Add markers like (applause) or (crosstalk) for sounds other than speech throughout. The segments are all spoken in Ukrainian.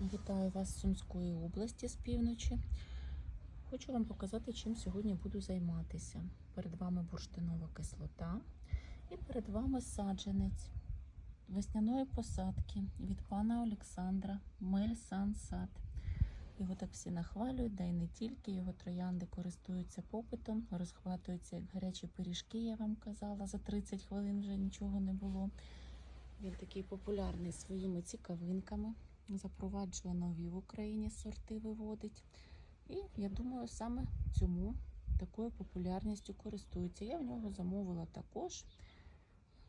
Вітаю вас з Сумської області з півночі. Хочу вам показати, чим сьогодні буду займатися. Перед вами бурштинова кислота і перед вами саджанець весняної посадки від пана Олександра Мельсан Сад. Його так всі нахвалюють, да й не тільки. Його троянди користуються попитом, розхватуються як гарячі пиріжки, я вам казала. За 30 хвилин вже нічого не було. Він такий популярний своїми цікавинками запроваджує нові в Україні сорти, виводить. І я думаю, саме цьому такою популярністю користується. Я в нього замовила також,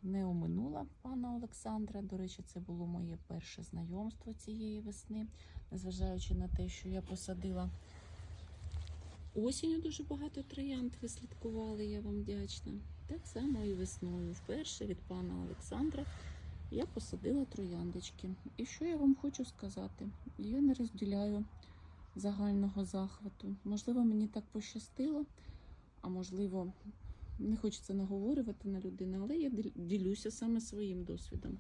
не оминула пана Олександра. До речі, це було моє перше знайомство цієї весни, незважаючи на те, що я посадила осінню дуже багато троянд, ви слідкували, я вам вдячна. Так само і весною. Вперше від пана Олександра я посадила трояндочки. І що я вам хочу сказати? Я не розділяю загального захвату. Можливо, мені так пощастило, а можливо, не хочеться наговорювати на людину, але я ділюся саме своїм досвідом.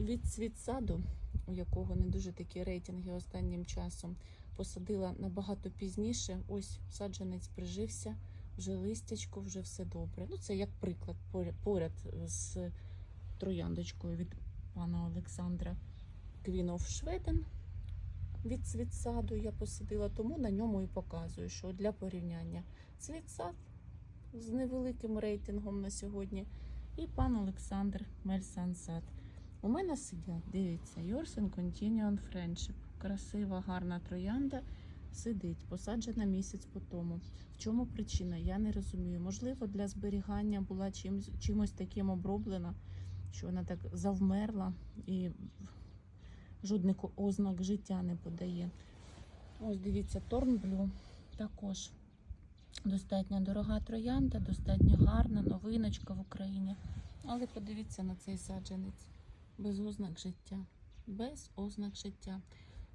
Від світсаду, у якого не дуже такі рейтинги останнім часом, посадила набагато пізніше. Ось саджанець прижився, вже листячко, вже все добре. Ну, це як приклад поряд, з трояндочкою від пана Олександра of Schweden від цвітсаду я посадила, тому на ньому і показую, що для порівняння цвітсад з невеликим рейтингом на сьогодні і пан Олександр Мельсансад. У мене сидять, дивіться, Yours and Continuing Friendship. Красива, гарна троянда сидить, посаджена місяць по тому. В чому причина? Я не розумію. Можливо, для зберігання була чимось, чимось таким оброблена, що вона так завмерла і жодних ознак життя не подає. Ось дивіться, Торнблю також достатньо дорога троянда, достатньо гарна новиночка в Україні. Але подивіться на цей саджанець без ознак життя. Без ознак життя.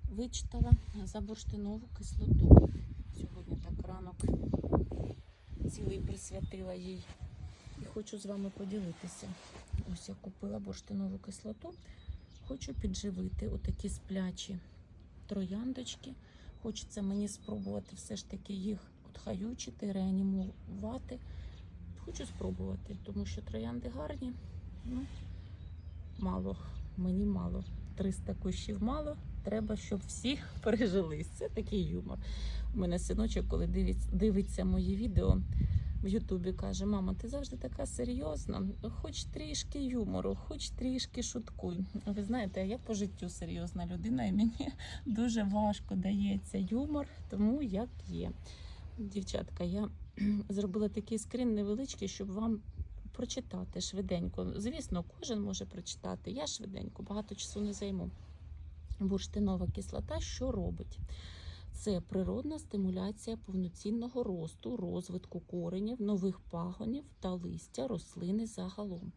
Вичитала за бурштинову кислоту. Сьогодні так ранок цілий присвятила їй. І хочу з вами поділитися. Ось я купила бурштинову кислоту. Хочу підживити отакі сплячі трояндочки. Хочеться мені спробувати все ж таки їх отхаючити, реанімувати. Хочу спробувати, тому що троянди гарні. Ну, мало, мені мало. 300 кущів мало. Треба, щоб всі (laughs) пережились. Це такий юмор. У мене синочок, коли дивиться, дивиться мої відео в Ютубі, каже: Мама, ти завжди така серйозна, хоч трішки юмору, хоч трішки шуткуй. Ви знаєте, я по життю серйозна людина, і мені (laughs) дуже важко дається юмор, тому як є. Дівчатка, я (clears throat) зробила такий скрін невеличкий, щоб вам прочитати швиденько. Звісно, кожен може прочитати. Я швиденько, багато часу не займу. Бурштинова кислота що робить? Це природна стимуляція повноцінного росту, розвитку коренів, нових пагонів та листя рослини загалом,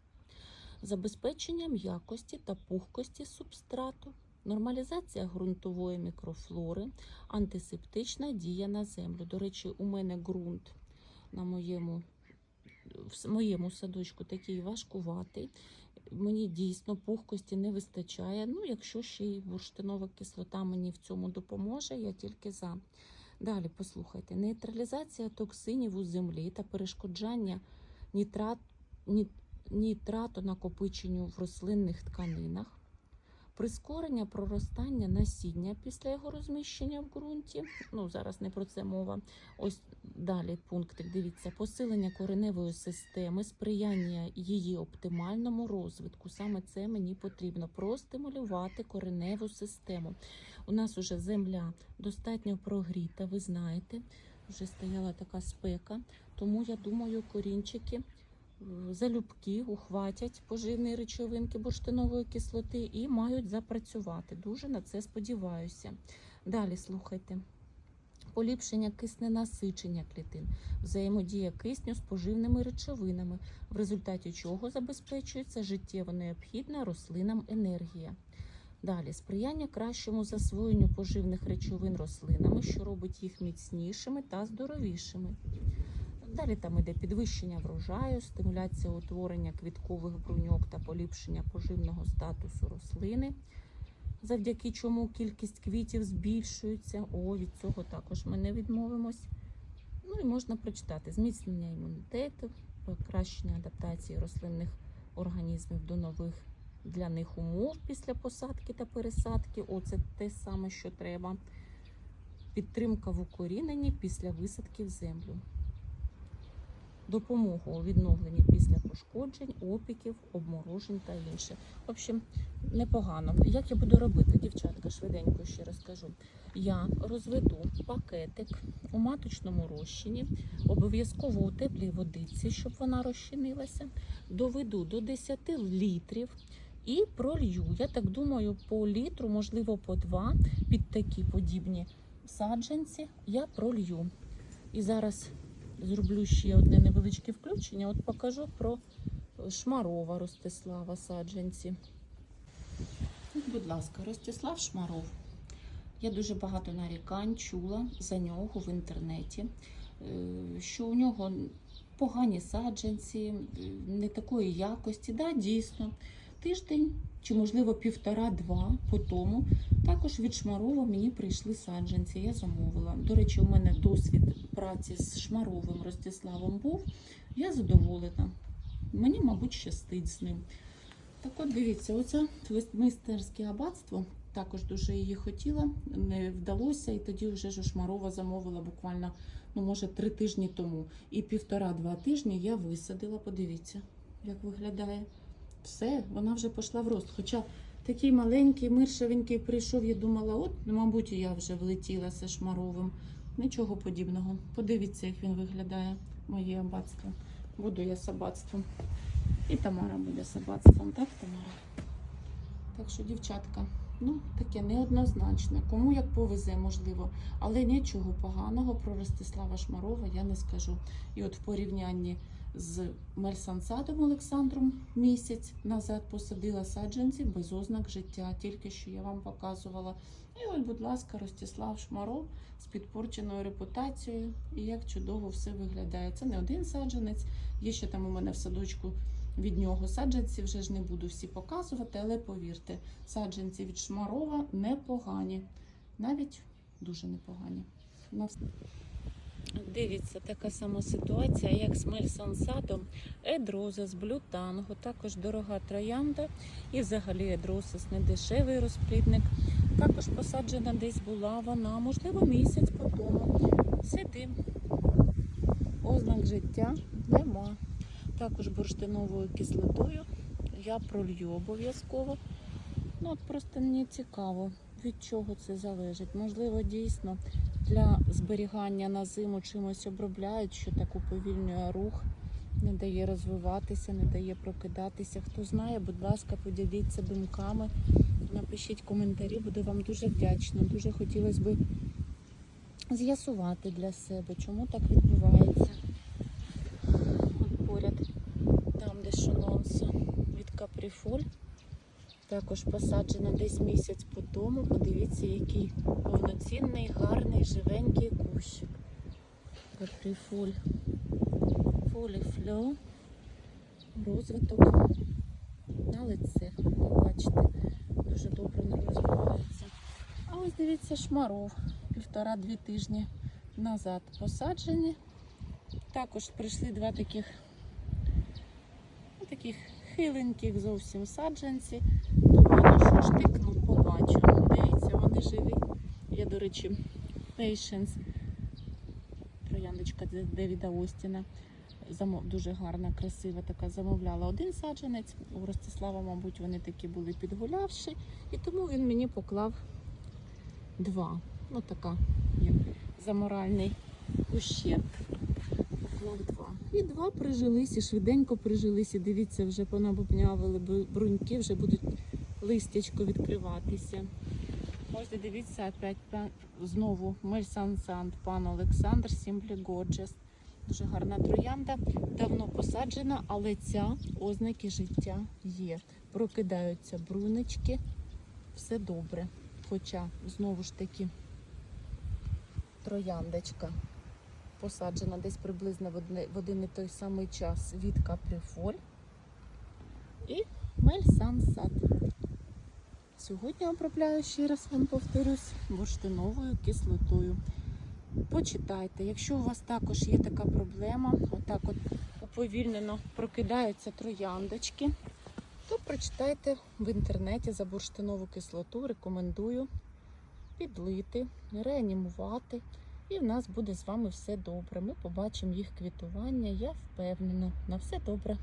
забезпечення м'якості та пухкості субстрату, нормалізація ґрунтової мікрофлори, антисептична дія на землю. До речі, у мене ґрунт на моєму, в моєму садочку такий важкуватий. Мені дійсно пухкості не вистачає. Ну, якщо ще й бурштинова кислота мені в цьому допоможе, я тільки за. Далі послухайте: нейтралізація токсинів у землі та перешкоджання нітрат, ні, нітратонакопиченню в рослинних тканинах, прискорення проростання насіння після його розміщення в ґрунті. Ну, зараз не про це мова. Ось далі пунктик. Дивіться, посилення кореневої системи, сприяння її оптимальному розвитку. Саме це мені потрібно простимулювати кореневу систему. У нас уже земля достатньо прогріта, ви знаєте, вже стояла така спека, тому я думаю, корінчики. Залюбки ухватять поживні речовинки бурштинової кислоти і мають запрацювати. Дуже на це сподіваюся. Далі слухайте поліпшення кисненасичення клітин, взаємодія кисню з поживними речовинами, в результаті чого забезпечується життєво необхідна рослинам енергія. Далі сприяння кращому засвоєнню поживних речовин рослинами, що робить їх міцнішими та здоровішими. Далі там іде підвищення врожаю, стимуляція утворення квіткових бруньок та поліпшення поживного статусу рослини, завдяки чому кількість квітів збільшується. О, від цього також ми не відмовимось. Ну і можна прочитати зміцнення імунітету, покращення адаптації рослинних організмів до нових для них умов після посадки та пересадки. Оце те саме, що треба. Підтримка в укоріненні після висадки в землю. Допомогу у відновленні після пошкоджень, опіків, обморожень та інше. В общем, непогано. Як я буду робити, дівчатка, швиденько ще розкажу. Я розведу пакетик у маточному розчині, обов'язково у теплій водиці, щоб вона розчинилася, доведу до 10 літрів і пролью. Я так думаю, по літру, можливо, по два під такі подібні саджанці я пролью. І зараз зроблю ще одне невеличке включення. От покажу про Шмарова Ростислава саджанці. От, будь ласка, Ростислав Шмаров. Я дуже багато нарікань чула за нього в інтернеті, е, що у нього погані саджанці, е, не такої якості. Да, дійсно, тиждень чи, можливо, півтора-два по тому також від Шмарова мені прийшли саджанці. Я замовила. До речі, у мене досвід праці з Шмаровим Ростиславом був. Я задоволена. Мені, мабуть, щастить з ним. Так от дивіться, оце Вестминстерське аббатство. Також дуже її хотіла, не вдалося, і тоді вже ж Шмарова замовила буквально, ну може, три тижні тому. І півтора-два тижні я висадила. Подивіться, як виглядає. Все, вона вже пішла в рост. Хоча такий маленький, миршевенький прийшов, я думала, от, мабуть, я вже влетіла зі Шмаровим. Нічого подібного. Подивіться, як він виглядає, моє аббатство. Буду я з аббатством. І Тамара буде з аббатством, так, Тамара? Так що, дівчатка, ну таке неоднозначне. Кому як повезе, можливо, але нічого поганого про Ростислава Шмарова я не скажу. І от в порівнянні з Мельсансадом Олександром місяць назад посадила саджанці без ознак життя, тільки що я вам показувала. І от, будь ласка, Ростислав Шмаров з підпорченою репутацією. І як чудово все виглядає. Це не один саджанець. Є ще там у мене в садочку від нього саджанці, вже ж не буду всі показувати, але повірте, саджанці від Шмарова непогані. Навіть дуже непогані. Дивіться, така сама ситуація, як з Мельсансадом, Едрозис, Блютанго, також дорога троянда і взагалі Едросис не дешевий розплідник. Також посаджена десь була вона, можливо, місяць по тому. Сидим. Ознак життя нема. Також бурштиновою кислотою я пролью обов'язково. Ну от просто мені цікаво, від чого це залежить. Можливо, дійсно для зберігання на зиму чимось обробляють, що так уповільнює рух, не дає розвиватися, не дає прокидатися. Хто знає, будь ласка, поділіться думками, напишіть коментарі, буду вам дуже вдячна. Дуже хотілося б з'ясувати для себе, чому так відбувається. От поряд, там, де шононса від капріфоль. Також посаджена десь місяць по тому. Подивіться, який повноцінний, гарний, живенький кущ. Капріфоль. Фоліфльо. Розвиток на лице. Бачите, дуже добре не розвивається. А ось дивіться, шмаров. Півтора-дві тижні назад посаджені. Також прийшли два таких, таких хиленьких зовсім саджанці. Думаю, ну що ж тикну, побачу. Дивіться, вони живі. Я, до речі, Patience, трояндочка Девіда Остіна. Дуже гарна, красива така замовляла один саджанець. У Ростислава, мабуть, вони такі були підгулявші, і тому він мені поклав два. Ну, така, як заморальний ущерб. І два прижилися, швиденько прижилися. Дивіться, вже понабубнявили бу- бруньки, вже будуть листячко відкриватися. Можете дивіться опять знову Мельсансант, пан Олександр Сімплі Gorgeous. Дуже гарна троянда, давно посаджена, але ця ознаки життя є. Прокидаються брунечки, все добре. Хоча, знову ж таки, трояндочка посаджена десь приблизно в, один і той самий час від Каприфоль і Мельсансад. Сьогодні обробляю ще раз вам повторюсь бурштиновою кислотою. Почитайте, якщо у вас також є така проблема, отак от уповільнено прокидаються трояндочки, то прочитайте в інтернеті за бурштинову кислоту. Рекомендую підлити, реанімувати, і в нас буде з вами все добре. Ми побачимо їх квітування. Я впевнена. На все добре.